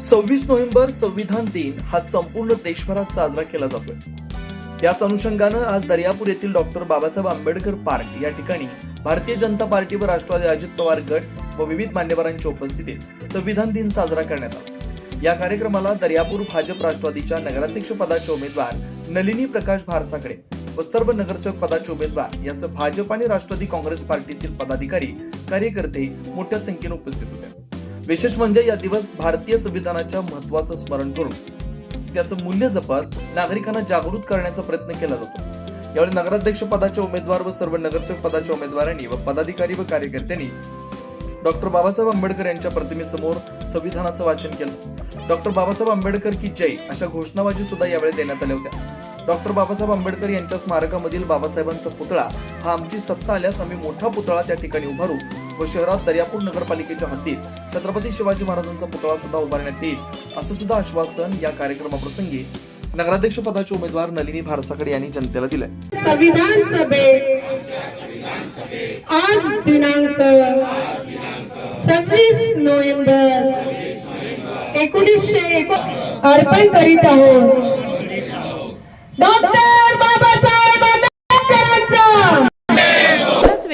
सव्वीस नोव्हेंबर संविधान दिन हा संपूर्ण देशभरात साजरा केला जातोय. याच अनुषंगानं आज दर्यापूर येथील डॉक्टर बाबासाहेब आंबेडकर पार्क या ठिकाणी भारतीय जनता पार्टी व राष्ट्रवादी अजित पवार गट व विविध मान्यवरांच्या उपस्थितीत संविधान दिन साजरा करण्यात आला. या कार्यक्रमाला दर्यापूर भाजप राष्ट्रवादीच्या नगराध्यक्ष पदाचे उमेदवार नलिनी प्रकाश भारसाकडे व सर्व नगरसेवक पदाचे उमेदवार यासह भाजप आणि राष्ट्रवादी काँग्रेस पार्टीतील पदाधिकारी कार्यकर्ते मोठ्या संख्येने उपस्थित होते. विशेष म्हणजे या दिवस भारतीय संविधानाच्या महत्वाचं स्मरण करून त्याचं मूल्य जपत नागरिकांना जागृत करण्याचा प्रयत्न केला जातो. यावेळी नगराध्यक्ष पदाच्या उमेदवार व सर्व नगरसेवक पदाच्या उमेदवारांनी व पदाधिकारी व कार्यकर्त्यांनी डॉक्टर बाबासाहेब आंबेडकर यांच्या प्रतिमेसमोर संविधानाचं वाचन केलं. डॉक्टर बाबासाहेब आंबेडकर की जय अशा घोषणाबाजी सुद्धा यावेळी देण्यात आल्या होत्या. डॉक्टर बाबासाहेब आंबेडकर यांच्या स्मारकामधील बाबासाहेबांचा पुतळा हा आमची सत्ता आल्यास आम्ही मोठा पुतळा त्या ठिकाणी उभारू व शहरात दर्यापूर नगरपालिकेच्या हद्दीत छत्रपती शिवाजी महाराजांचा पुतळा सुद्धा उभारण्यात येईल असं सुद्धा आश्वासन या कार्यक्रमाप्रसंगी नगराध्यक्ष पदाचे उमेदवार नलिनी भारसाकडे यांनी जनतेला दिलंय. संविधान सभेत आज दिनांक सव्वीस नोव्हेंबर एकोणीसशे अर्पण करीत आहोत.